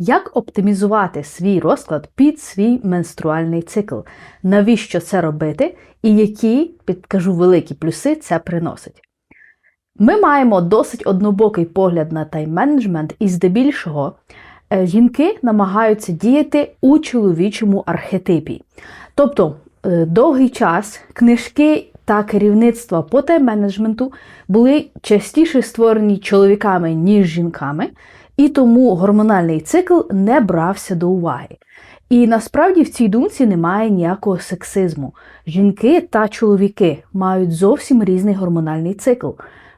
Як оптимізувати свій розклад під свій менструальний цикл? Навіщо це робити? І які, підкажу, великі плюси це приносить? Ми маємо досить однобокий погляд на тайм-менеджмент, і здебільшого е, жінки намагаються діяти у чоловічому архетипі. Тобто, е, довгий час книжки та керівництва по тайм-менеджменту були частіше створені чоловіками, ніж жінками, і тому гормональний цикл не брався до уваги. І насправді в цій думці немає ніякого сексизму. Жінки та чоловіки мають зовсім різний гормональний цикл.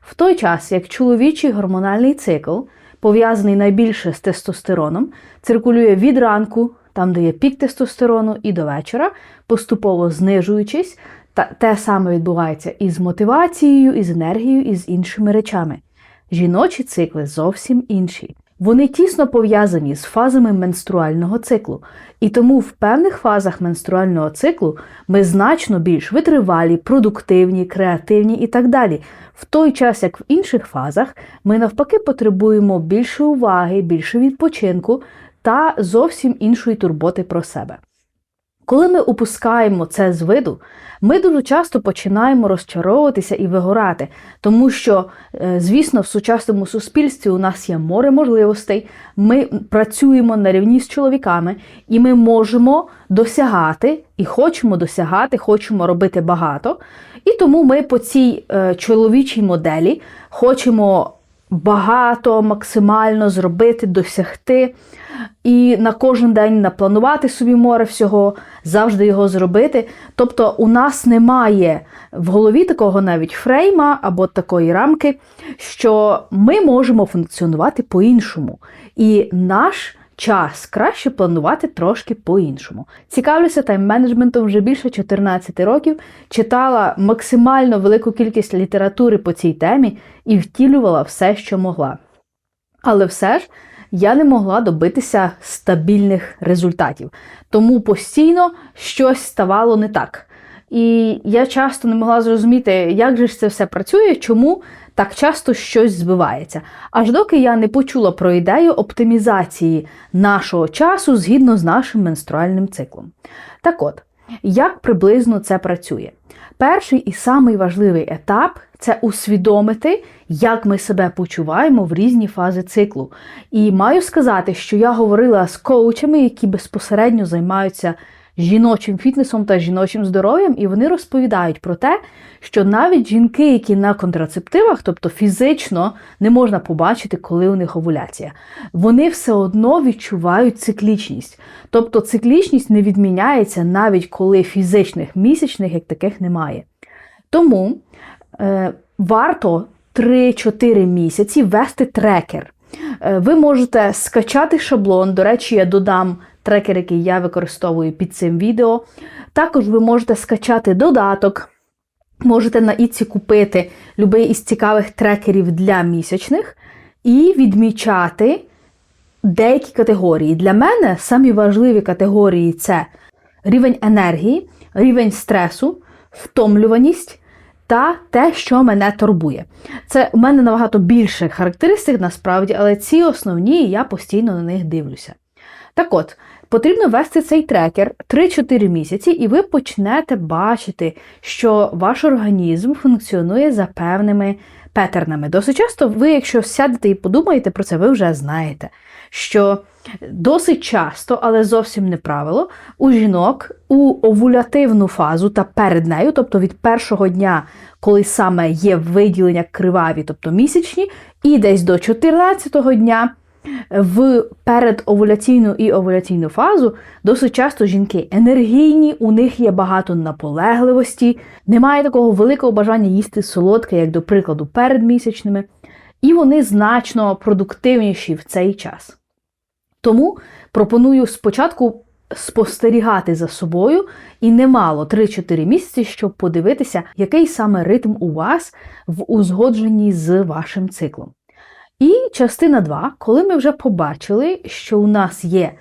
В той час, як чоловічий гормональний цикл, пов'язаний найбільше з тестостероном, циркулює від ранку, там де є пік тестостерону, і до вечора, поступово знижуючись, та те саме відбувається і з мотивацією, і з енергією, і з іншими речами. Жіночі цикли зовсім інші. Вони тісно пов'язані з фазами менструального циклу, і тому в певних фазах менструального циклу ми значно більш витривалі, продуктивні, креативні і так далі. В той час, як в інших фазах, ми навпаки потребуємо більше уваги, більше відпочинку та зовсім іншої турботи про себе. Коли ми упускаємо це з виду, ми дуже часто починаємо розчаровуватися і вигорати, тому що, е, звісно, в сучасному суспільстві у нас є море можливостей, ми працюємо на рівні з чоловіками, і ми можемо досягати і хочемо досягати, хочемо робити багато. І тому ми по цій е, чоловічій моделі хочемо багато, максимально зробити, досягти. І на кожен день напланувати собі море всього, завжди його зробити. Тобто у нас немає в голові такого навіть фрейма або такої рамки, що ми можемо функціонувати по-іншому. І наш час краще планувати трошки по-іншому. Цікавлюся тайм-менеджментом вже більше 14 років, читала максимально велику кількість літератури по цій темі і втілювала все, що могла. Але все ж я не могла добитися стабільних результатів. Тому постійно щось ставало не так. І я часто не могла зрозуміти, як же ж це все працює, чому так часто щось збивається. Аж доки я не почула про ідею оптимізації нашого часу згідно з нашим менструальним циклом. Так от, як приблизно це працює? Перший і самий важливий етап це усвідомити, як ми себе почуваємо в різні фази циклу. І маю сказати, що я говорила з коучами, які безпосередньо займаються жіночим фітнесом та жіночим здоров'ям, і вони розповідають про те, що навіть жінки, які на контрацептивах, тобто фізично не можна побачити, коли у них овуляція, вони все одно відчувають циклічність. Тобто циклічність не відміняється навіть коли фізичних місячних як таких немає. Тому е, варто 3-4 місяці вести трекер. Е, ви можете скачати шаблон, до речі, я додам трекер, який я використовую під цим відео. Також ви можете скачати додаток. Можете на Іці купити будь-який із цікавих трекерів для місячних і відмічати деякі категорії. Для мене самі важливі категорії це рівень енергії, рівень стресу, втомлюваність та те, що мене турбує. Це у мене набагато більше характеристик насправді, але ці основні я постійно на них дивлюся. Так от, потрібно вести цей трекер 3-4 місяці, і ви почнете бачити, що ваш організм функціонує за певними петернами. Досить часто ви, якщо сядете і подумаєте про це, ви вже знаєте, що досить часто, але зовсім не правило, у жінок у овулятивну фазу та перед нею, тобто від першого дня, коли саме є виділення криваві, тобто місячні, і десь до 14-го дня в передовуляційну і овуляційну фазу досить часто жінки енергійні, у них є багато наполегливості, немає такого великого бажання їсти солодке, як, до прикладу, перед місячними, і вони значно продуктивніші в цей час. Тому пропоную спочатку спостерігати за собою і немало 3-4 місяці, щоб подивитися, який саме ритм у вас в узгодженні з вашим циклом. І частина 2, коли ми вже побачили, що у нас є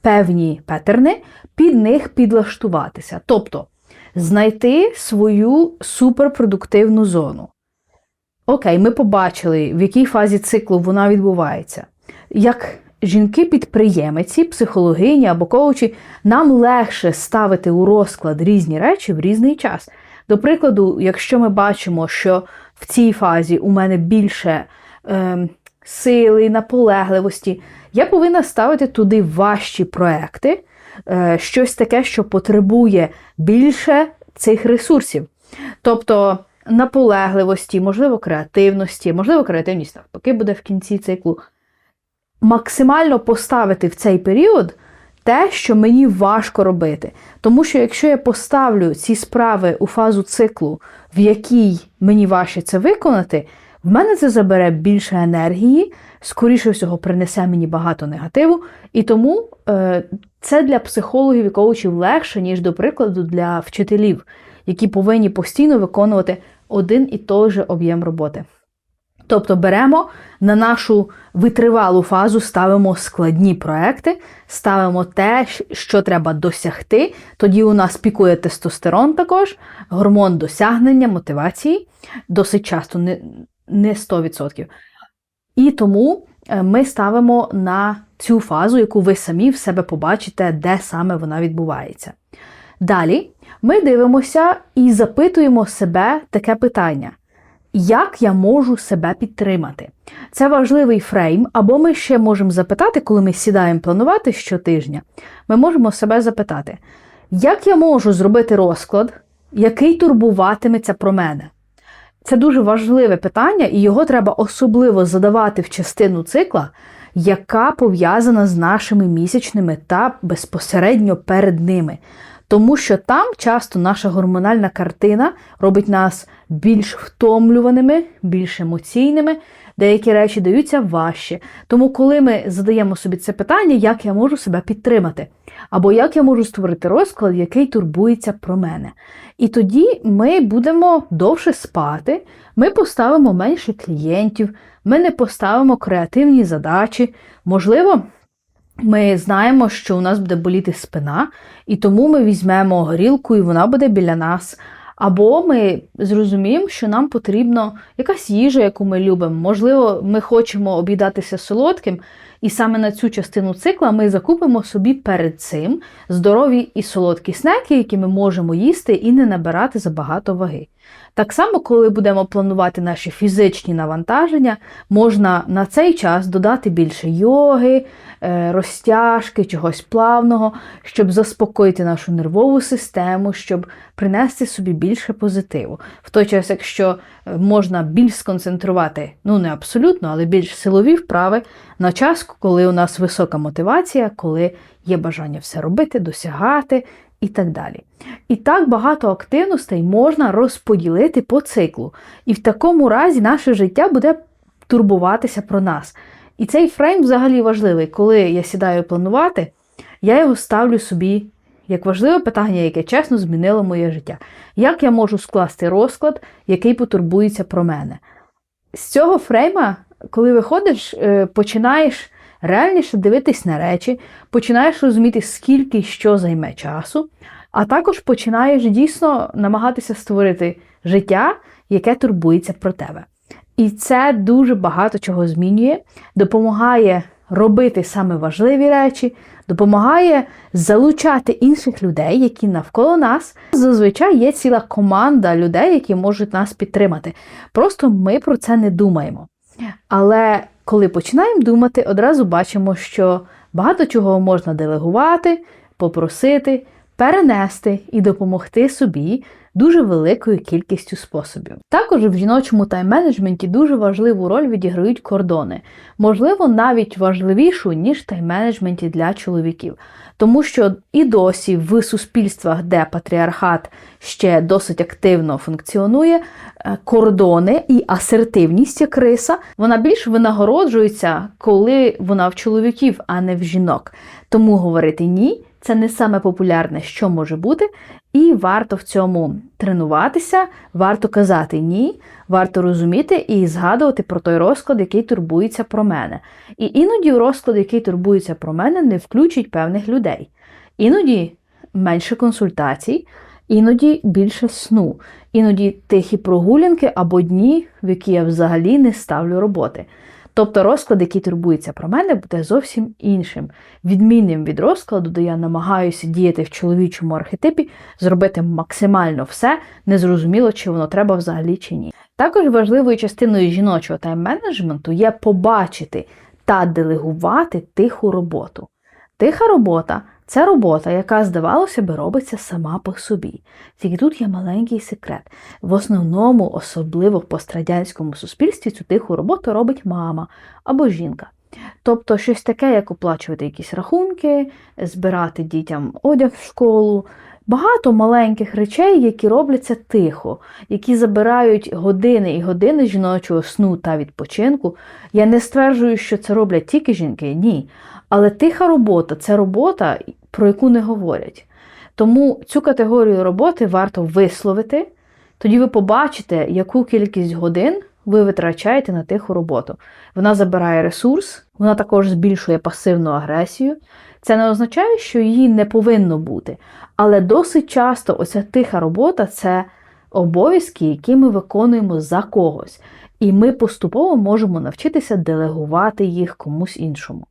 певні петерни, під них підлаштуватися. Тобто знайти свою суперпродуктивну зону. Окей, ми побачили, в якій фазі циклу вона відбувається. Як жінки-підприємиці, психологині або коучі, нам легше ставити у розклад різні речі в різний час. До прикладу, якщо ми бачимо, що в цій фазі у мене більше е, сили, наполегливості, я повинна ставити туди важчі проекти, е, щось таке, що потребує більше цих ресурсів. Тобто наполегливості, можливо, креативності, можливо, креативність навпаки буде в кінці циклу. Максимально поставити в цей період те, що мені важко робити. Тому що якщо я поставлю ці справи у фазу циклу, в якій мені важче це виконати, в мене це забере більше енергії, скоріше всього, принесе мені багато негативу. І тому е, це для психологів і коучів легше, ніж, до прикладу, для вчителів, які повинні постійно виконувати один і той же об'єм роботи. Тобто беремо на нашу витривалу фазу, ставимо складні проекти, ставимо те, що треба досягти. Тоді у нас пікує тестостерон також, гормон досягнення, мотивації, досить часто, не, не 100%. І тому е, ми ставимо на цю фазу, яку ви самі в себе побачите, де саме вона відбувається. Далі ми дивимося і запитуємо себе таке питання. Як я можу себе підтримати? Це важливий фрейм, або ми ще можемо запитати, коли ми сідаємо планувати щотижня, ми можемо себе запитати, як я можу зробити розклад, який турбуватиметься про мене? Це дуже важливе питання, і його треба особливо задавати в частину цикла, яка пов'язана з нашими місячними та безпосередньо перед ними. Тому що там часто наша гормональна картина робить нас більш втомлюваними, більш емоційними, деякі речі даються важче. Тому, коли ми задаємо собі це питання, як я можу себе підтримати, або як я можу створити розклад, який турбується про мене. І тоді ми будемо довше спати, ми поставимо менше клієнтів, ми не поставимо креативні задачі, можливо. Ми знаємо, що у нас буде боліти спина, і тому ми візьмемо горілку, і вона буде біля нас. Або ми зрозуміємо, що нам потрібна якась їжа, яку ми любимо. Можливо, ми хочемо об'їдатися солодким, і саме на цю частину цикла ми закупимо собі перед цим здорові і солодкі снеки, які ми можемо їсти і не набирати забагато ваги. Так само, коли будемо планувати наші фізичні навантаження, можна на цей час додати більше йоги, е, розтяжки, чогось плавного, щоб заспокоїти нашу нервову систему, щоб принести собі більше позитиву. В той час, якщо е, можна більш сконцентрувати, ну не абсолютно, але більш силові вправи на час, коли у нас висока мотивація, коли є бажання все робити, досягати і так далі. І так багато активностей можна розподілити по циклу. І в такому разі наше життя буде турбуватися про нас. І цей фрейм взагалі важливий. Коли я сідаю планувати, я його ставлю собі як важливе питання, яке чесно змінило моє життя. Як я можу скласти розклад, який потурбується про мене? З цього фрейма, коли виходиш, е, починаєш реальніше дивитись на речі, починаєш розуміти, скільки що займе часу, а також починаєш дійсно намагатися створити життя, яке турбується про тебе. І це дуже багато чого змінює, допомагає робити саме важливі речі, допомагає залучати інших людей, які навколо нас. Зазвичай є ціла команда людей, які можуть нас підтримати. Просто ми про це не думаємо. Але коли починаємо думати, одразу бачимо, що багато чого можна делегувати, попросити, перенести і допомогти собі дуже великою кількістю способів. Також в жіночому тайм-менеджменті дуже важливу роль відіграють кордони, можливо, навіть важливішу, ніж тайм-менеджменті для чоловіків. Тому що і досі в суспільствах, де патріархат ще досить активно функціонує, кордони і асертивність як риса, вона більш винагороджується, коли вона в чоловіків, а не в жінок. Тому говорити ні це не саме популярне, що може бути, і варто в цьому тренуватися, варто казати ні, варто розуміти і згадувати про той розклад, який турбується про мене. І іноді розклад, який турбується про мене, не включить певних людей. Іноді менше консультацій, іноді більше сну, іноді тихі прогулянки або дні, в які я взагалі не ставлю роботи. Тобто розклад, який турбується про мене, буде зовсім іншим, відмінним від розкладу, де я намагаюся діяти в чоловічому архетипі, зробити максимально все, незрозуміло, чи воно треба взагалі чи ні. Також важливою частиною жіночого тайм-менеджменту є побачити та делегувати тиху роботу. Тиха робота це робота, яка, здавалося би, робиться сама по собі. Тільки тут є маленький секрет. В основному, особливо в пострадянському суспільстві, цю тиху роботу робить мама або жінка. Тобто щось таке, як оплачувати якісь рахунки, збирати дітям одяг в школу. Багато маленьких речей, які робляться тихо, які забирають години і години жіночого сну та відпочинку. Я не стверджую, що це роблять тільки жінки, ні. Але тиха робота це робота, про яку не говорять. Тому цю категорію роботи варто висловити, тоді ви побачите, яку кількість годин ви витрачаєте на тиху роботу. Вона забирає ресурс, вона також збільшує пасивну агресію. Це не означає, що її не повинно бути. Але досить часто оця тиха робота це обов'язки, які ми виконуємо за когось. І ми поступово можемо навчитися делегувати їх комусь іншому.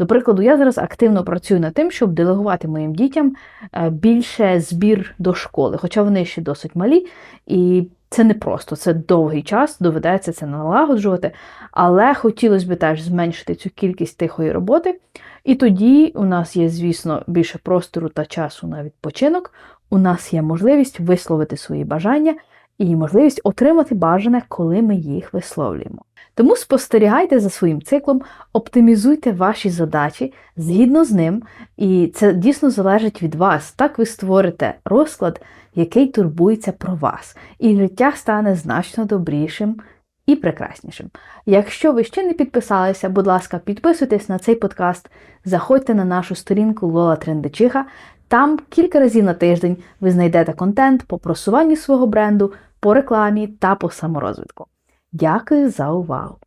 До прикладу, я зараз активно працюю над тим, щоб делегувати моїм дітям е, більше збір до школи, хоча вони ще досить малі, і це не просто, це довгий час, доведеться це налагоджувати. Але хотілося б теж зменшити цю кількість тихої роботи. І тоді у нас є, звісно, більше простору та часу на відпочинок. У нас є можливість висловити свої бажання і можливість отримати бажане, коли ми їх висловлюємо. Тому спостерігайте за своїм циклом, оптимізуйте ваші задачі згідно з ним, і це дійсно залежить від вас. Так ви створите розклад, який турбується про вас, і життя стане значно добрішим і прекраснішим. Якщо ви ще не підписалися, будь ласка, підписуйтесь на цей подкаст, заходьте на нашу сторінку Лола Трендечиха. Там кілька разів на тиждень ви знайдете контент по просуванню свого бренду, по рекламі та по саморозвитку. Дякую за увагу!